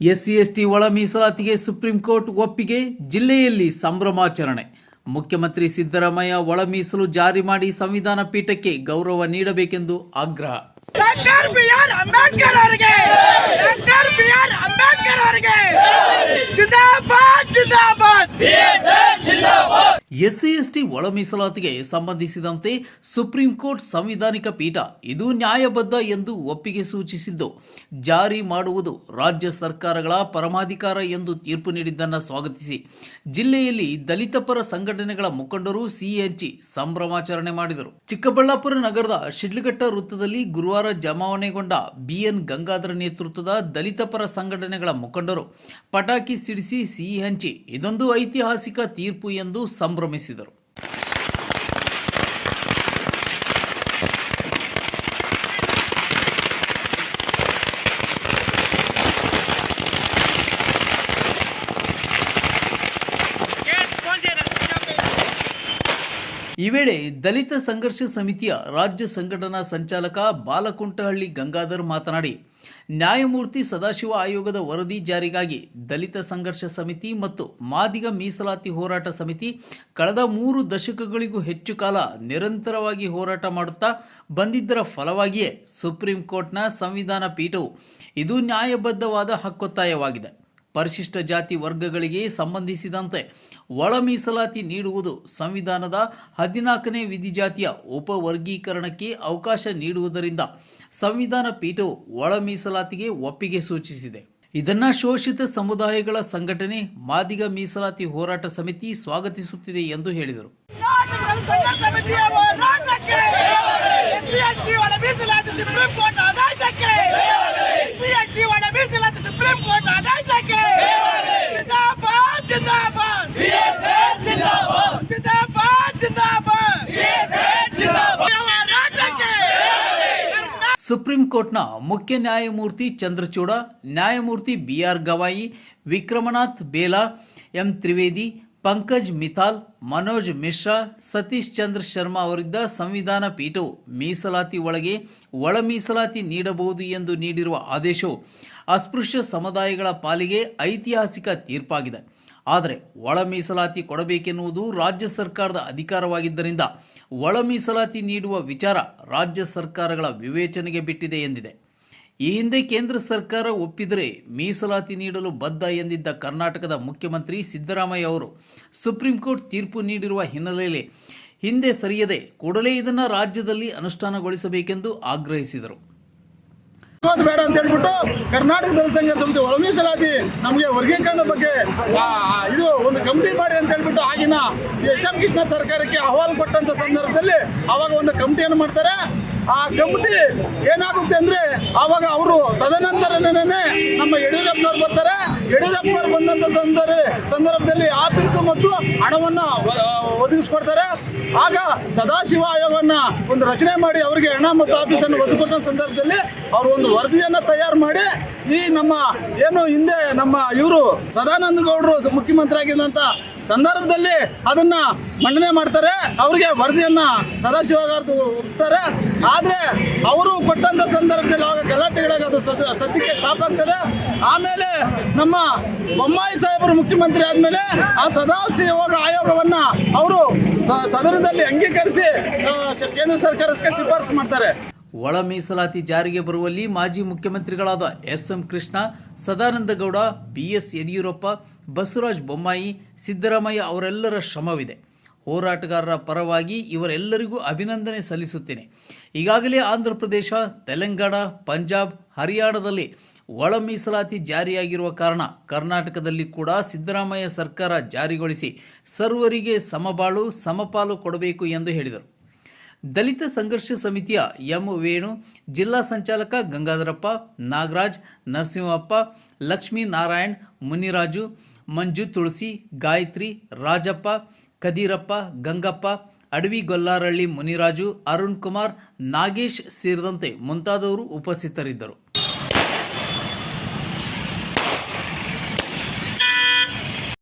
SC ST ಒಳ ಮೀಸಲಾತಿಗೆ supreme court ಒಪ್ಪಿಗೆ ಜಿಲ್ಲೆಯಲ್ಲಿ ಸಂಭ್ರಮಾಚರಣೆ. ಮುಖ್ಯಮಂತ್ರಿ ಸಿದ್ದರಾಮಯ್ಯ ಒಳ ಮೀಸಲು ಜಾರಿ ಮಾಡಿ ಸಂವಿಧಾನ ಪೀಠಕ್ಕೆ ಗೌರವ ನೀಡಬೇಕೆಂದು ಆಗ್ರಹ. ಅಂಬೇಡ್ಕರ್ ಅವರಿಗೆ ಡಾಕ್ಟರ್ ಬಿ ಆರ್ ಅಂಬೇಡ್ಕರ್ ಅವರಿಗೆ ಜಿಂದಾಬಾದ್ ಜಿಂದಾಬಾದ್ ಎಸ್ಸಿ ಎಸ್ಟಿ ಒಳ ಮೀಸಲಾತಿಗೆ ಸಂಬಂಧಿಸಿದಂತೆ ಸುಪ್ರೀಂ ಕೋರ್ಟ್ ಸಂವಿಧಾನಿಕ ಪೀಠ ಇದು ನ್ಯಾಯಬದ್ಧ ಎಂದು ಒಪ್ಪಿಗೆ ಸೂಚಿಸಿದ್ದು, ಜಾರಿ ಮಾಡುವುದು ರಾಜ್ಯ ಸರ್ಕಾರಗಳ ಪರಮಾಧಿಕಾರ ಎಂದು ತೀರ್ಪು ನೀಡಿದ್ದನ್ನು ಸ್ವಾಗತಿಸಿ. ಜಿಲ್ಲೆಯಲ್ಲಿ ದಲಿತ ಪರ ಸಂಘಟನೆಗಳ ಮುಖಂಡರು ಹಂಚಿ ಸಂಭ್ರಮಾಚರಣೆ ಮಾಡಿದರು. ಚಿಕ್ಕಬಳ್ಳಾಪುರ ನಗರದ ಶಿಡ್ಲಘಟ್ಟ ವೃತ್ತದಲ್ಲಿ ಗುರುವಾರ ಜಮಾವಣೆಗೊಂಡ ಬಿಎನ್ ಗಂಗಾಧರ ನೇತೃತ್ವದ ದಲಿತ ಪರ ಸಂಘಟನೆಗಳ ಮುಖಂಡರು ಪಟಾಕಿ ಸಿಡಿಸಿ ಸಿಹಿ ಇದೊಂದು ಐತಿಹಾಸಿಕ ತೀರ್ಪು ಎಂದು ಸಂಭ್ರಮಿಸಿದರು ಈ ವೇಳೆ ದಲಿತ ಸಂಘರ್ಷ ಸಮಿತಿಯ ರಾಜ್ಯ ಸಂಘಟನಾ ಸಂಚಾಲಕ ಬಾಲಕುಂಟಹಳ್ಳಿ ಗಂಗಾಧರ್ ಮಾತನಾಡಿ ನ್ಯಾಯಮೂರ್ತಿ ಸದಾಶಿವ ಆಯೋಗದ ವರದಿ ಜಾರಿಗಾಗಿ ದಲಿತ ಸಂಘರ್ಷ ಸಮಿತಿ ಮತ್ತು ಮಾದಿಗ ಮೀಸಲಾತಿ ಹೋರಾಟ ಸಮಿತಿ ಕಳೆದ ಮೂರು ದಶಕಗಳಿಗೂ ಹೆಚ್ಚು ಕಾಲ ನಿರಂತರವಾಗಿ ಹೋರಾಟ ಮಾಡುತ್ತಾ ಬಂದಿದ್ದರ ಫಲವಾಗಿಯೇ ಸುಪ್ರೀಂ ಕೋರ್ಟ್ನ ಸಂವಿಧಾನ ಪೀಠವು ಇದು ನ್ಯಾಯಬದ್ಧವಾದ ಹಕ್ಕೊತ್ತಾಯವಾಗಿದೆ. ಪರಿಶಿಷ್ಟ ಜಾತಿ ವರ್ಗಗಳಿಗೆ ಸಂಬಂಧಿಸಿದಂತೆ ಒಳ ಮೀಸಲಾತಿ ನೀಡುವುದು ಸಂವಿಧಾನದ ಹದಿನಾಲ್ಕನೇ ವಿಧಿಜಾತಿಯ ಉಪವರ್ಗೀಕರಣಕ್ಕೆ ಅವಕಾಶ ನೀಡುವುದರಿಂದ ಸಂವಿಧಾನ ಪೀಠವು ಒಳ ಮೀಸಲಾತಿಗೆ ಒಪ್ಪಿಗೆ ಸೂಚಿಸಿದೆ. ಇದನ್ನು ಶೋಷಿತ ಸಮುದಾಯಗಳ ಸಂಘಟನೆ ಮಾದಿಗ ಮೀಸಲಾತಿ ಹೋರಾಟ ಸಮಿತಿ ಸ್ವಾಗತಿಸುತ್ತಿದೆ ಎಂದು ಹೇಳಿದರು ನಾಟಕದಲ್ಲಿ ಸಂಘರ್ಷ ಸಮಿತಿಯ ಹೋರಾಟಕ್ಕೆ ಎಸ್ಸಿ ಎಸ್ಟಿ ಒಳ ಮೀಸಲಾತಿ ಸುಪ್ರೀಂ ಕೋರ್ಟ್ ಆದೇಶಕ್ಕೆ ಎಸ್ಸಿ ಎಸ್ಟಿ ಒಳ ಮೀಸಲಾತಿ ಸುಪ್ರೀಂ ಕೋರ್ಟ್ ಆದೇಶಕ್ಕೆ ಜಿಂದಾಬಾದ್ ಜಿಂದಾಬಾದ್ ಜಿಂದಾಬಾದ್ ಜಿಂದಾಬಾದ್ ಹೋರಾಟಕ್ಕೆ ಸುಪ್ರೀಂ ಕೋರ್ಟ್ನ ಮುಖ್ಯ ನ್ಯಾಯಮೂರ್ತಿ ಚಂದ್ರಚೂಡ, ನ್ಯಾಯಮೂರ್ತಿ B R Gavai, Vikram Nath Bela, M. Trivedi, Pankaj Mithal, Manoj Mishra, Satish Chandra Sharma ಅವರಿದ್ದ ಸಂವಿಧಾನ ಪೀಠವು ಮೀಸಲಾತಿ ಒಳಗೆ ಒಳ ಮೀಸಲಾತಿ ನೀಡಬಹುದು ಎಂದು ನೀಡಿರುವ ಆದೇಶವು ಅಸ್ಪೃಶ್ಯ ಸಮುದಾಯಗಳ ಪಾಲಿಗೆ ಐತಿಹಾಸಿಕ ತೀರ್ಪಾಗಿದೆ. ಆದರೆ ಒಳ ಮೀಸಲಾತಿ ಕೊಡಬೇಕೆನ್ನುವುದು ರಾಜ್ಯ ಸರ್ಕಾರದ ಅಧಿಕಾರವಾಗಿದ್ದರಿಂದ ಒಳ ಮೀಸಲಾತಿ ನೀಡುವ ವಿಚಾರ ರಾಜ್ಯ ಸರ್ಕಾರಗಳ ವಿವೇಚನೆಗೆ ಬಿಟ್ಟಿದೆ ಎಂದಿದೆ. ಈ ಹಿಂದೆ ಕೇಂದ್ರ ಸರ್ಕಾರ ಒಪ್ಪಿದರೆ ಮೀಸಲಾತಿ ನೀಡಲು ಬದ್ಧ ಎಂದಿದ್ದ ಕರ್ನಾಟಕದ ಮುಖ್ಯಮಂತ್ರಿ ಸಿದ್ದರಾಮಯ್ಯ ಅವರು ಸುಪ್ರೀಂ ಕೋರ್ಟ್ ತೀರ್ಪು ನೀಡಿರುವ ಹಿನ್ನೆಲೆಯಲ್ಲಿ ಹಿಂದೆ ಸರಿಯದೆ ಕೂಡಲೇ ಇದನ್ನು ರಾಜ್ಯದಲ್ಲಿ ಅನುಷ್ಠಾನಗೊಳಿಸಬೇಕೆಂದು ಆಗ್ರಹಿಸಿದರು. ವಿರೋಧ ಬೇಡ ಅಂತ ಹೇಳ್ಬಿಟ್ಟು ಕರ್ನಾಟಕ ಜನಸಂಘ ಸಮಿತಿ ಒಳಮೀಸಲಾತಿ ನಮಗೆ ವರ್ಗೀಕರಣ ಬಗ್ಗೆ ಇದು ಒಂದು ಕಮಿಟಿ ಮಾಡಿ ಅಂತ ಹೇಳ್ಬಿಟ್ಟು ಆಗಿನ ಎಸ್ ಎಂ ಕೃಷ್ಣ ಸರ್ಕಾರಕ್ಕೆ ಅಹವಾಲು ಕೊಟ್ಟಂತ ಸಂದರ್ಭದಲ್ಲಿ ಅವಾಗ ಒಂದು ಕಮಿಟಿಯನ್ನು ಮಾಡ್ತಾರೆ. ಆ ಕಮಿಟಿ ಏನಾಗುತ್ತೆ ಅಂದ್ರೆ ಅವಾಗ ಅವರು ತದನಂತರನೇ ನಮ್ಮ ಯಡಿಯೂರಪ್ಪನವ್ರು ಬರ್ತಾರೆ. ಯಡಿಯೂರಪ್ಪನವ್ರು ಬಂದಂತ ಸಂದರ್ಭ, ಸಂದರ್ಭದಲ್ಲಿ ಆಫೀಸ್ ಮತ್ತು ಹಣವನ್ನು ಒದಗಿಸ್ಕೊಡ್ತಾರೆ. ಆಗ ಸದಾಶಿವ ಆಯೋಗವನ್ನ ಒಂದು ರಚನೆ ಮಾಡಿ ಅವರಿಗೆ ಹಣ ಮತ್ತು ಆಫೀಸನ್ನು ಒದಗಿಸ್ಕೊಟ್ಟ ಸಂದರ್ಭದಲ್ಲಿ ಅವರು ಒಂದು ವರದಿಯನ್ನ ತಯಾರು ಮಾಡಿ ಈ ನಮ್ಮ ಏನು ಹಿಂದೆ ನಮ್ಮ ಇವರು ಸದಾನಂದ ಗೌಡರು ಮುಖ್ಯಮಂತ್ರಿ ಆಗಿದ್ದಂತ ಸಂದರ್ಭದಲ್ಲಿ ಅದನ್ನ ಮಂಡನೆ ಮಾಡ್ತಾರೆ. ಅವರಿಗೆ ವರದಿಯನ್ನ ಸದಾಶಿವಗಾರ್ದು ಒಪ್ಪಿಸ್ತಾರೆ ಆದ್ರೆ ಅವರು ಕೊಟ್ಟಂತ ಸಂದರ್ಭದಲ್ಲಿ ಅವಾಗ ಗಲಾಟೆಗಳಾಗ ಅದು ಸದ, ಸದ್ಯಕ್ಕೆ ಸ್ಟಾಪ್ ಆಗ್ತದೆ. ಆಮೇಲೆ ನಮ್ಮ ಬೊಮ್ಮಾಯಿ ಸಾಹೇಬರು ಮುಖ್ಯಮಂತ್ರಿ ಆದ್ಮೇಲೆ ಆ ಸದಾಶಿವ ಆಯೋಗವನ್ನ ಅವರು ಸದನದಲ್ಲಿ ಅಂಗೀಕರಿಸಿ ಕೇಂದ್ರ ಸರ್ಕಾರಕ್ಕೆ ಶಿಫಾರಸು ಮಾಡ್ತಾರೆ. ಒಳ ಮೀಸಲಾತಿ ಜಾರಿಗೆ ಬರುವಲ್ಲಿ ಮಾಜಿ ಮುಖ್ಯಮಂತ್ರಿಗಳಾದ S M Krishna Sadananda Gowda B S Yediyurappa, Basavaraj Bommai, Siddaramaiah ಅವರೆಲ್ಲರ ಶ್ರಮವಿದೆ. ಹೋರಾಟಗಾರರ ಪರವಾಗಿ ಇವರೆಲ್ಲರಿಗೂ ಅಭಿನಂದನೆ ಸಲ್ಲಿಸುತ್ತೇನೆ. ಈಗಾಗಲೇ ಆಂಧ್ರ ಪ್ರದೇಶ, ತೆಲಂಗಾಣ, ಪಂಜಾಬ್, ಹರಿಯಾಣದಲ್ಲಿ ಒಳ ಮೀಸಲಾತಿ ಜಾರಿಯಾಗಿರುವ ಕಾರಣ ಕರ್ನಾಟಕದಲ್ಲಿ ಕೂಡ ಸಿದ್ದರಾಮಯ್ಯ ಸರ್ಕಾರ ಜಾರಿಗೊಳಿಸಿ ಸರ್ವರಿಗೆ ಸಮಬಾಳು, ಸಮಪಾಲು ಕೊಡಬೇಕು ಎಂದು ಹೇಳಿದರು. ದಲಿತ ಸಂಘರ್ಷ ಸಮಿತಿಯ ಎಂ ವೇಣು, ಜಿಲ್ಲಾ ಸಂಚಾಲಕ ಗಂಗಾಧರಪ್ಪ, ನಾಗರಾಜ್, ನರಸಿಂಹಪ್ಪ, ಲಕ್ಷ್ಮೀ ನಾರಾಯಣ್, ಮುನಿರಾಜು, ಮಂಜು ತುಳಸಿ, ಗಾಯತ್ರಿ, ರಾಜಪ್ಪ, ಕದೀರಪ್ಪ, ಗಂಗಪ್ಪ, ಅಡವಿ ಗೊಲ್ಲಾರಳ್ಳಿ, ಮುನಿರಾಜು, ಅರುಣ್ ಕುಮಾರ್, ನಾಗೇಶ್ ಸೇರಿದಂತೆ ಮುಂತಾದವರು ಉಪಸ್ಥಿತರಿದ್ದರು.